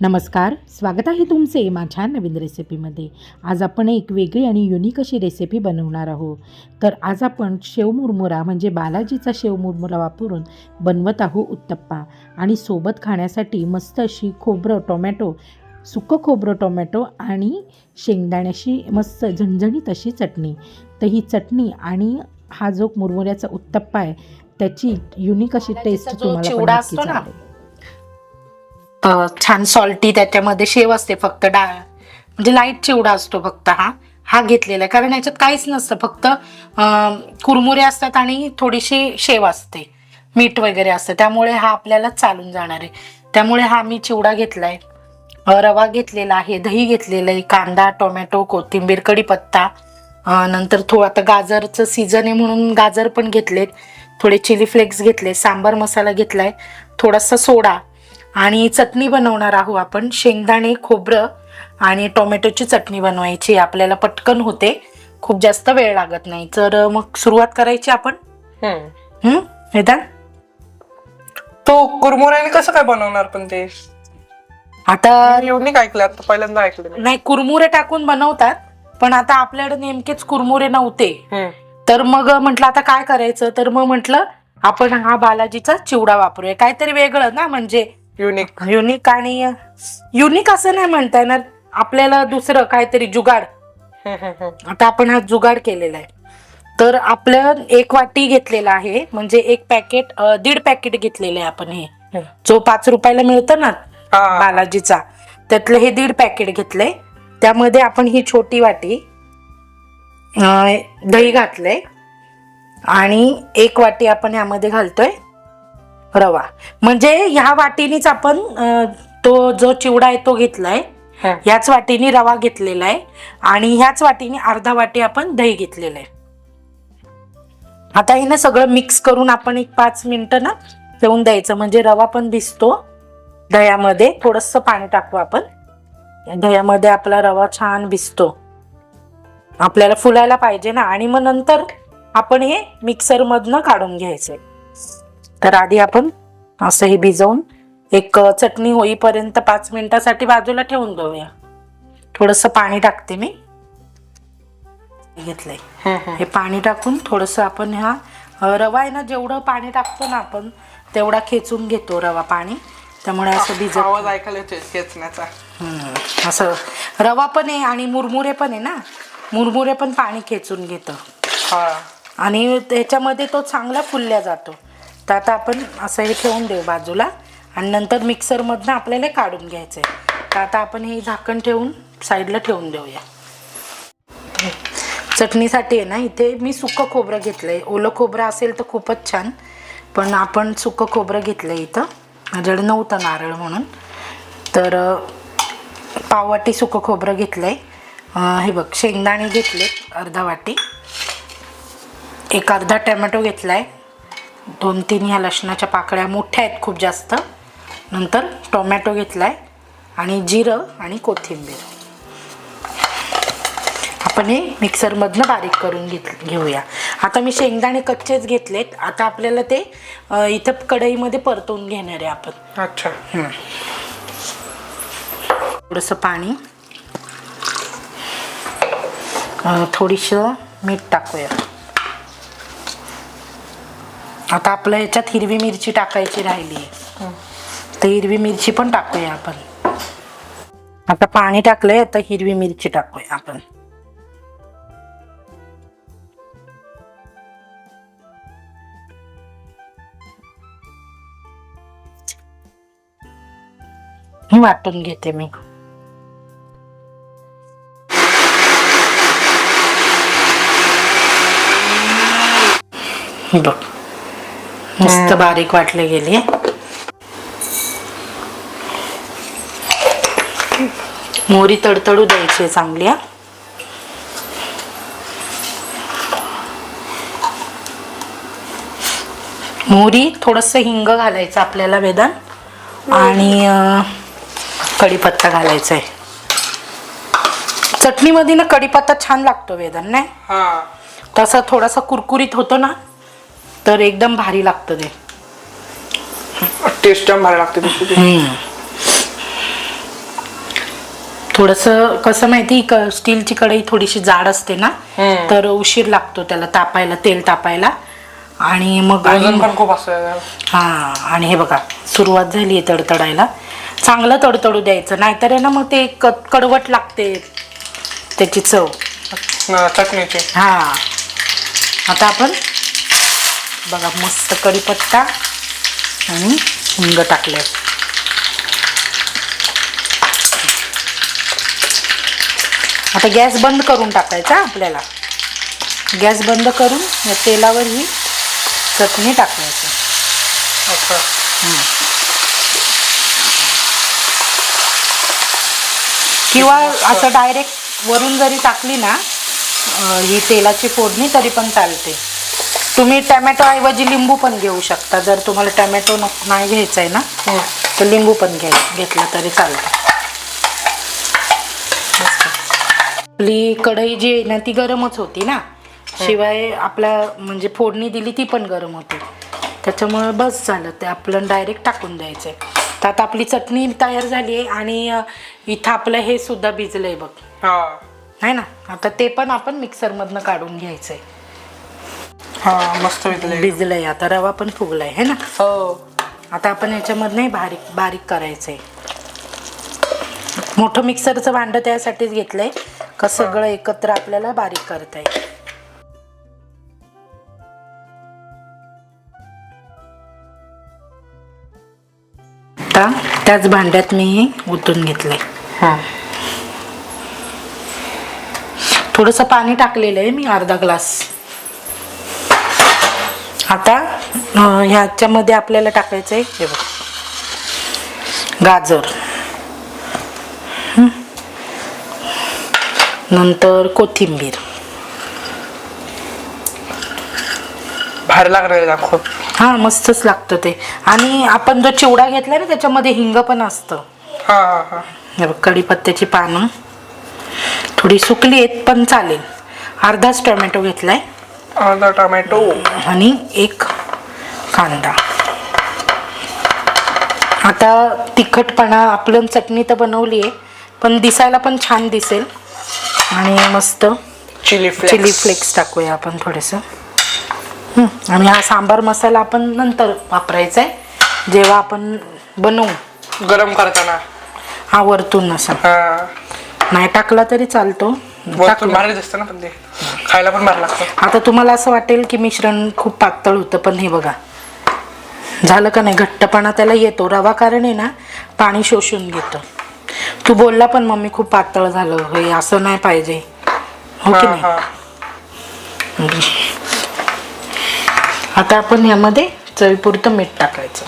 नमस्कार स्वागत आहे तुमचे माझ्या नवीन रेसिपीमध्ये. आज आपण एक वेगळी आणि युनिक अशी रेसिपी बनवणार आहोत. तर आज आपण शेव मुरमुरा म्हणजे बालाजीचा शेव मुरमुरा वापरून बनवत आहोत उत्तप्पा. आणि सोबत खाण्यासाठी मस्त अशी खोबरं टोमॅटो सुकं खोबरं टोमॅटो आणि शेंगदाण्याची मस्त झणझणीत अशी चटणी. तर ही चटणी आणि हा जो मुरमुऱ्याचा उत्तप्पा आहे त्याची युनिक अशी टेस्ट तुम्हाला असतो ना, छान सॉल्टी त्याच्यामध्ये शेव असते फक्त डाळ म्हणजे लाइट चिवडा असतो फक्त हा. हा घेतलेला आहे. कारण याच्यात काहीच नसतं. फक्त कुरमुरे असतात आणि थोडीशी शेव असते. मीठ वगैरे असतं. त्यामुळे हा आपल्याला चालून जाणार आहे. त्यामुळे हा मी चिवडा घेतलाय. आहे रवा घेतलेला आहे. दही घेतलेलं आहे. कांदा टोमॅटो कोथिंबीर कढीपत्ता. नंतर थोडं आता गाजरचं सीझन आहे म्हणून गाजर पण घेतलेत. थोडे चिली फ्लेक्स घेतले. सांबार मसाला घेतलाय. थोडासा सोडा. आणि चटणी बनवणार आहोत आपण. शेंगदाणे खोबरं आणि टोमॅटोची चटणी बनवायची. आपल्याला पटकन होते. खूप जास्त वेळ लागत नाही. तर मग सुरुवात करायची आपण. हम्म. वेदांत? तो कुरमुऱ्याने कसं काय बनवणार पण ते? आता युनिक ऐकलं. आता पहिल्यांदा ऐकलं. नाही कुरमुरे टाकून बनवतात. पण आता आपल्याकडे नेमकेच कुरमुरे नव्हते. तर मग म्हटलं आता काय करायचं? तर मग म्हटलं आपण हा बालाजीचा चिवडा वापरूया. काहीतरी वेगळं ना म्हणजे युनिक युनिक आणि युनिक असं नाही म्हणता येणार. आपल्याला दुसरं काहीतरी जुगाड. आता आपण हा जुगाड केलेला आहे. तर आपलं एक वाटी घेतलेला आहे. म्हणजे एक पॅकेट दीड पॅकेट घेतलेलं आहे आपण हे. जो पाच रुपयाला मिळतं ना बालाजीचा. त्यातलं हे दीड पॅकेट घेतलंय. त्यामध्ये आपण ही छोटी वाटी दही घातलंय. आणि एक वाटी आपण यामध्ये घालतोय. रवा. म्हणजे ह्या वाटीनीच आपण तो जो चिवडा आहे तो घेतलाय. ह्याच वाटीने रवा घेतलेला आहे आणि ह्याच वाटीने अर्धा वाटी आपण दही घेतलेलं आहे. आता हे ना सगळं मिक्स करून आपण एक पाच मिनिटं ना ठेवून द्यायचं. म्हणजे रवा पण भिजतो दह्यामध्ये. थोडस पाणी टाकू आपण. दह्यामध्ये आपला रवा छान भिजतो. आपल्याला फुलायला पाहिजे ना. आणि मग नंतर आपण हे मिक्सर मधनं काढून घ्यायचंय तर आधी आपण असं हे भिजवून एक चटणी होईपर्यंत पाच मिनिटासाठी बाजूला ठेवून देऊया. थोडस पाणी टाकते मी. घेतलंय. हे पाणी टाकून थोडस आपण हा रवा आहे ना जेवढं पाणी टाकतो ना आपण तेवढा खेचून घेतो रवा पाणी. त्यामुळे असं भिजत आवाज ऐकायला खेचण्याचा. असं रवा पण आहे आणि मुरमुरे पण आहे ना. मुरमुरे पण पाणी खेचून घेतं. हा. आणि त्याच्यामध्ये तो चांगला फुलल्या जातो. तर आता आपण असं हे ठेवून देऊ बाजूला. आणि नंतर मिक्सरमधनं आपल्याला काढून घ्यायचं आहे तर आता आपण हे झाकण ठेवून साईडला ठेवून देऊया. चटणीसाठी आहे ना इथे मी सुकं खोबरं घेतलं आहे ओलं खोबरं असेल तर खूपच छान. पण आपण सुकं खोबरं घेतलं आहे इथं. माझ्याकडे नव्हतं नारळ म्हणून. तर पाववाटी सुकं खोबरं घेतलं आहे हे बघ शेंगदाणे घेतले अर्धा वाटी. एक अर्धा टमॅटो आहे दोन तीन ह्या लसणाच्या पाकळ्या मोठ्या आहेत खूप जास्त. नंतर टोमॅटो घेतलाय आणि जिरं आणि कोथिंबीर. आपण हे मिक्सरमधनं बारीक करून घेत घेऊया. आता मी शेंगदाणे कच्चेच घेतलेत. आता आपल्याला ते इथं कढईमध्ये परतवून घेणार आहे आपण. अच्छा. थोडंसं पाणी. अ, थोडीसं मीठ टाकूया. आता आपल्या ह्याच्यात हिरवी मिरची टाकायची राहिली. आहे तर हिरवी मिरची पण टाकूया आपण. आता पाणी टाकलंय तर हिरवी मिरची टाकूया आपण. वाटून घेते मी. बघ. मस्त बारीक वाटले गेली. मोहरी तडतडू द्यायची चांगली. मोहरी थोडस हिंग घालायचं आपल्याला वेदान आणि कढीपत्ता घालायचा आहे. चटणीमध्ये ना कढीपत्ता छान लागतो वेदान नाही? हा. तसा थोडासा कुरकुरीत होतो ना तर एकदम भारी लागतं ते. टेस्ट भारी लागते. थोडस कसं माहिती स्टीलची कढई थोडीशी जाड असते ना. तर उशीर लागतो त्याला तापायला तेल तापायला. आणि मग पण खूप हा आणि हे बघा सुरुवात झाली आहे तडतडायला. चांगलं तडतडू द्यायचं नाहीतर आहे ना मग ते कडवट लागते. त्याची चव. चटणीची. हा. आता आपण बघा मस्त कढीपत्ता आणि हिंग टाकले आता गॅस बंद करून टाकायचा आपल्याला. गॅस बंद करून या तेलावर ही चटणी टाकायची. किंवा असं डायरेक्ट वरून जरी टाकली ना ही तेलाची फोडणी तरी पण चालते. तुम्ही टॅमॅटो ऐवजी लिंबू पण घेऊ शकता. जर तुम्हाला टॅमॅटो नाही घ्यायचा आहे ना हम्म. तर लिंबू पण घ्याय घेतला तरी चालतं. आपली कढई जी आहे ना ती गरमच होती ना. शिवाय आपल्या म्हणजे फोडणी दिली ती पण गरम होती. त्याच्यामुळे बस झालं. ते आपलं डायरेक्ट टाकून द्यायचंय. तर आता आपली चटणी तयार झाली आहे आणि इथं आपलं हे सुद्धा भिजलंय बघ. हा. आहे ना? आता ते पण आपण मिक्सरमधनं काढून घ्यायचंय. हा मस्त विकले भिजलंय आता रवा पण फुगलाय है ना? हो. आता आपण याच्यामधनं बारीक बारीक करायचंय. मोठं मिक्सरचं भांडं त्यासाठीच घेतलंय का सगळं एकत्र आपल्याला बारीक करता येईल. आता त्याच भांड्यात मी हे ओतून घेतलंय. हा. थोडंसं पाणी टाकलेलं आहे मी अर्धा ग्लास. आता ह्याच्यामध्ये आपल्याला टाकायचं आहे हे बघ. गाजर. नंतर कोथिंबीर. भारी लागणार दाखव. हा मस्तच लागतं ते. आणि आपण जो चिवडा घेतलाय ना त्याच्यामध्ये हिंग पण असतं. हा हा हा. हे बघ कढीपत्त्याची पानं. थोडी सुकली आहेत पण चालेल. अर्धाच टोमॅटो घेतलाय. अर्धा टोमॅटो. आणि एक कांदा. आता तिखटपणा आपलं चटणी तर बनवली आहे पण दिसायला पण छान दिसेल. आणि मस्त चिली फ्लेक्स चिली फ्लेक्स टाकूया आपण थोडंसं. आणि हा सांबार मसाला आपण नंतर वापरायचा आहे जेव्हा आपण बनवू. गरम करताना. हा वरतून असा. हा. नाही टाकला तरी चालतो. वरतून दिसतं ना पण ते. खायला पण भारी लागतं. आता तुम्हाला असं वाटेल की मिश्रण खूप पातळ होतं पण हे बघा. झालं का नाही? घट्टपणा त्याला येतो. रवा कारण आहे ना पाणी शोषून घेतं. तू बोलला पण मम्मी खूप पातळ झालं. हे असं नाही पाहिजे. हो की नाही? हा. आता आपण यामध्ये चवीपुरतं मीठ टाकायचं.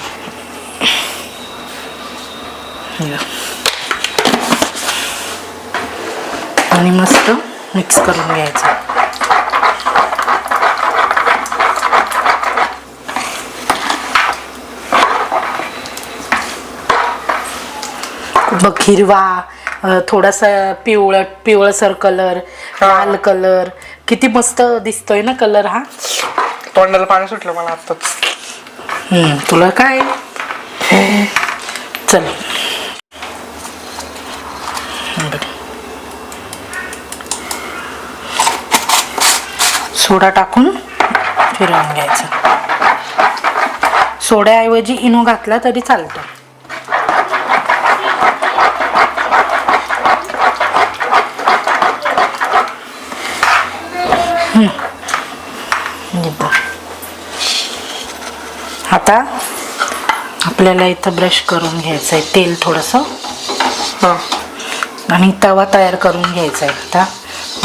आणि मस्त मिक्स करून घ्यायचं. बघ हिरवा थोडासा पिवळट पिवळसर कलर लाल कलर. किती मस्त दिसतोय ना कलर हा? तोंडाला पाणी सुटलं मला हम्म, तुला काय? चल. सोडा टाकून फिरवून घ्यायचं. सोड्याऐवजी इनो घातला तरी चालतो. आता आपल्याला इथं ब्रश करून घ्यायचं आहे तेल थोडंसं. आणि तवा तयार करून घ्यायचा आहे आता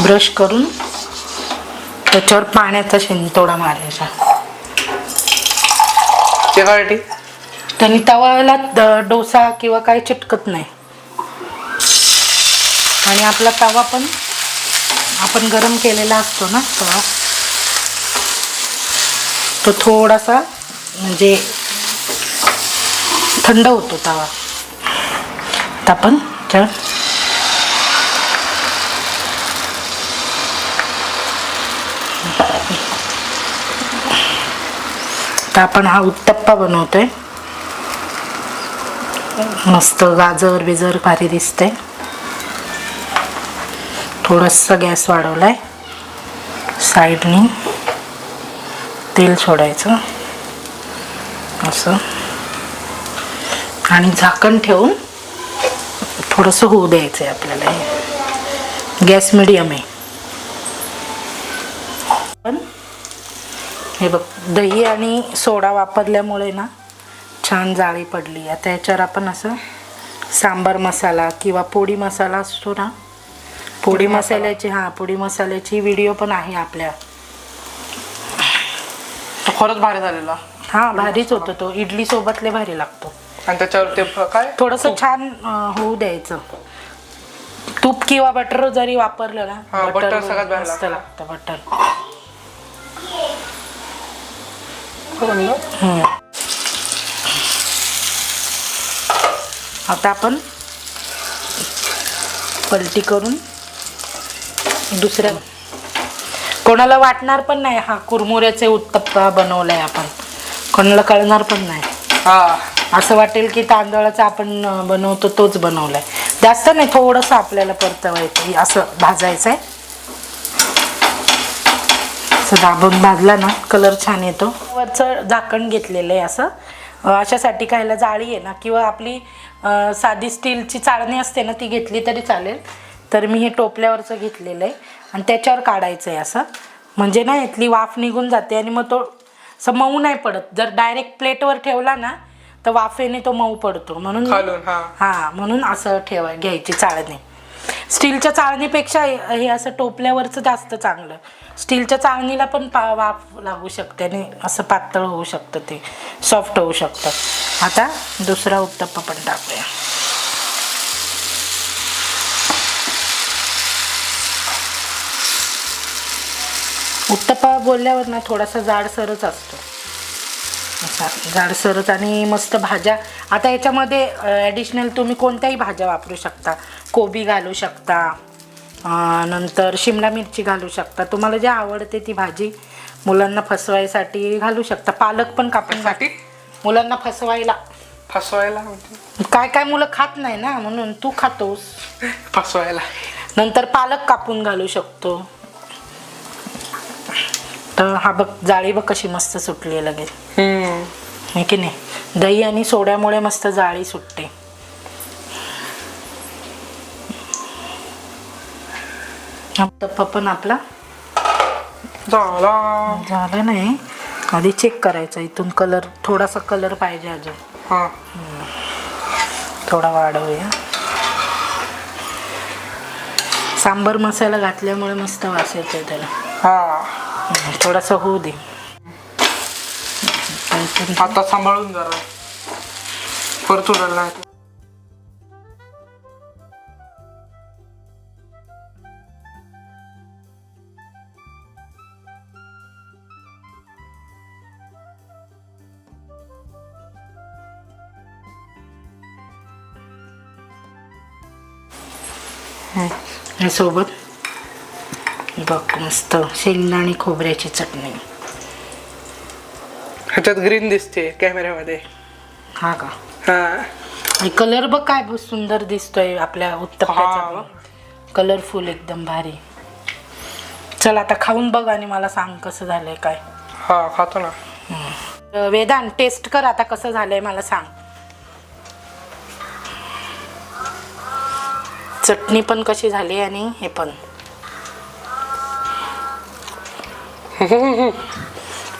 ब्रश करून त्याच्यावर पाण्याचा शिंतोडा मारायचा त्यासाठी त्यांनी तवाला द- डोसा किंवा काही चिटकत नाही. आणि आपला तवा पण आपण गरम केलेला असतो ना तवा. तो थोडासा म्हणजे थंड होतो तवा. आता आपण त्याच्यावर आता आपण हा उत्तप्पा बनवतोय. मस्त गाजर बिजर भारी दिसतंय. थोडंसं गॅस वाढवलाय. साईडनी तेल सोडायचं. असं. आणि झाकण ठेवून थोडंसं होऊ द्यायचं आहे आपल्याला गॅस मिडियम आहे. हे बघ दही आणि सोडा वापरल्यामुळे ना छान जाळी पडली. आता याच्यावर आपण असं सांबार मसाला किंवा पोडी मसाला असतो ना पोडी मसाल्याची हां पोडी मसाल्याची व्हिडिओ पण आहे आपल्या. तो खरंच भारी झालेला. हां भारीच होतो तो. इडली सोबतले भारी लागतो. आणि त्याच्यावर ते काय? थोडंसं छान अं, होऊ द्यायचं. तूप किंवा बटर जरी वापरलं ना हा, butter सगळ्यात भारी मस्त. लागतं बटर. हो. ना? आता आपण पलटी करून दुसऱ्या कोणाला वाटणार पण नाही हा कुरमुऱ्याचे उत्तप्पा बनवलाय आपण. कोणाला कळणार पण नाही. हा. असं वाटेल की तांदळाचा आपण बनवतो तोच बनवलाय. जास्त नाही थोडंसं आपल्याला परतवायचं असं भाजायचं आहे असं दाबून भाजला ना कलर छान येतो. वरचं झाकण घेतलेलं आहे असं. अशासाठी खायला जाळी आहे ना किंवा आपली साधी स्टीलची चाळणी असते ना ती घेतली तरी चालेल. तर मी हे टोपल्यावरचं घेतलेलं आहे. आणि त्याच्यावर काढायचं आहे असं. म्हणजे ना यातली वाफ निघून जाते आणि मग तो असं मऊ नाही पडत. जर डायरेक्ट प्लेटवर ठेवला ना तर वाफेने तो मऊ पडतो. म्हणून हा. म्हणून असं ठेवा घ्यायची चाळणी. स्टीलच्या चाळणीपेक्षा हे असं टोपल्यावरचं जास्त चांगलं. स्टीलच्या चाळणीला पण पा वाफ लागू शकते आणि असं पातळ होऊ शकतं ते. सॉफ्ट होऊ शकतं. आता दुसरा उत्तप्पा पण टाकूया. उत्तप्पा बोलल्यावर ना थोडासा जाडसरच असतो. असा जाडसरच आणि मस्त भाज्या. आता याच्यामध्ये ॲडिशनल तुम्ही कोणत्याही भाज्या वापरू शकता. कोबी घालू शकता. नंतर शिमला मिरची घालू शकता. तुम्हाला जे आवडते ती भाजी मुलांना फसवायसाठी घालू शकता. पालक पण कापून घा- साठी मुलांना फसवायला. फसवायला. काय काय मुलं खात नाही ना म्हणून तू खातोस. फसवायला. नंतर पालक कापून घालू शकतो. तर हा बघ जाळी बघ कशी मस्त सुटली लगेच. की नाही? दही आणि सोड्यामुळे मस्त जाळी सुटते. टप्पा पण आपला. झाला. झाला नाही. आधी चेक करायचा इथून कलर थोडासा कलर पाहिजे अजून. हा. थोडा वाढवूया. सांबर मसाला घातल्यामुळे मस्त वास येतोय त्याला. हा. हम्म, थोडासा होऊ दे. आता सांभाळून जरा. परत उडाला हे सोबत बघ मस्त शेंगदाणे खोबऱ्याची चटणी. ह्याच्यात ग्रीन दिसते कॅमेऱ्यामध्ये हा का? हा. आणि कलर बघ काय सुंदर दिसतोय आपल्या. उत्तप्प्याचा कलरफुल एकदम भारी. चल आता खाऊन बघ आणि मला सांग कसं झालंय काय. हा खातो ना. अं, वेदांत टेस्ट कर आता कसं झालंय मला सांग. चटणी पण कशी झाली आणि हे पण.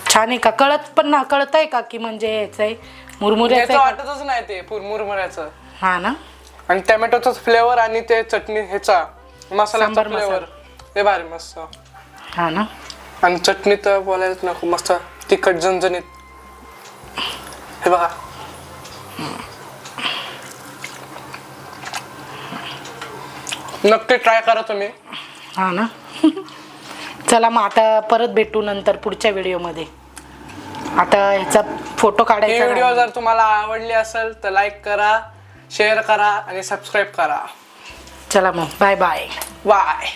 छान आहे का? कळत पण ना कळत आहे का की म्हणजे याच आहे मुरमुऱ्याचं आहे? वाटतच नाही ते मुरमुऱ्याचं. हा ना? आणि टॅमॅटोचा फ्लेवर आणि ते चटणी ह्याचा मसाल्याचा सांबार फ्लेवर. ते भारी मस्त. हा ना? आणि चटणी तर बोलायच नको मस्त तिखट झणझणीत. हे बघा. नक्की ट्राय करा तुम्ही. हा ना? चला मग आता परत भेटू नंतर पुढच्या व्हिडिओमध्ये आता ह्याचा फोटो ही काढायचा व्हिडिओ राहिला. जर तुम्हाला आवडली असेल तर लाईक करा शेअर करा आणि सबस्क्राईब करा. चला मग बाय बाय बाय